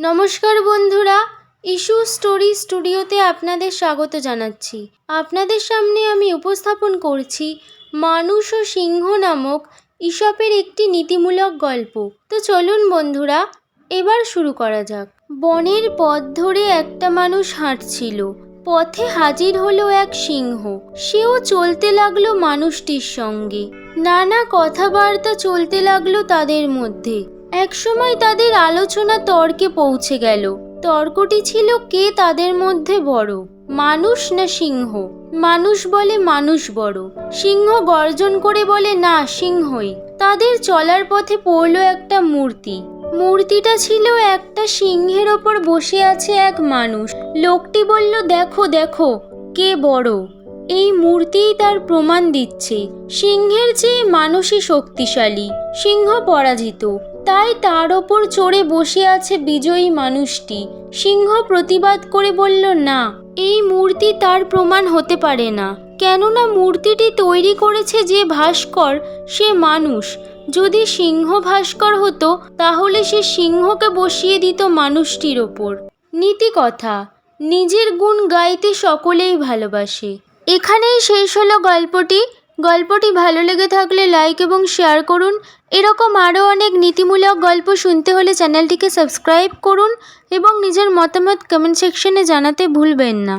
নমস্কার বন্ধুরা issue story স্টুডিওতে আপনাদের স্বাগত জানাচ্ছি। আপনাদের সামনে আমি উপস্থাপন করছি মানুষ ও সিংহ নামক ঈশপের একটি নীতিমূলক গল্প। তো চলুন বন্ধুরা, এবার শুরু করা যাক। বনের পথ ধরে একটা মানুষ হাঁটছিল। পথে হাজির হলো এক সিংহ। সেও চলতে লাগল মানুষটির সঙ্গে। নানা কথাবার্তা চলতে লাগল তাদের মধ্যে। একসময় তাদের আলোচনা তর্কে পৌঁছে গেল। তর্কটি ছিল কে তাদের মধ্যে বড়, মানুষ না সিংহ? মানুষ বলে মানুষ বড়, সিংহ গর্জন করে বলে, না, সিংহই। তাদের চলার পথে পড়ল একটা মূর্তি। মূর্তিটা ছিল একটা সিংহের ওপর বসে আছে এক মানুষ। লোকটি বলল, দেখো দেখো, কে বড়? এই মূর্তিই তার প্রমাণ দিচ্ছে। সিংহের চেয়ে মানুষই শক্তিশালী, সিংহ পরাজিত। তাই তার ওপর চড়ে বসে আছে বিজয়ী মানুষটি। সিংহ প্রতিবাদ করে বলল, না, এই মূর্তি তার প্রমাণ হতে পারে না। কেননা মূর্তিটি তৈরি করেছে যে ভাস্কর, সে মানুষ। যদি সিংহ ভাস্কর হতো, তাহলে সে সিংহকে বসিয়ে দিত মানুষটির ওপর। নীতি কথা নিজের গুণ গাইতে সকলেই ভালোবাসে। এখানেই শেষ হলো গল্পটি। গল্পটি ভালো লেগে থাকলে লাইক এবং শেয়ার করুন। এরকম আরও অনেক নীতিমূলক গল্প শুনতে হলে চ্যানেলটিকে সাবস্ক্রাইব করুন এবং নিজের মতামত কমেন্ট সেকশনে জানাতে ভুলবেন না।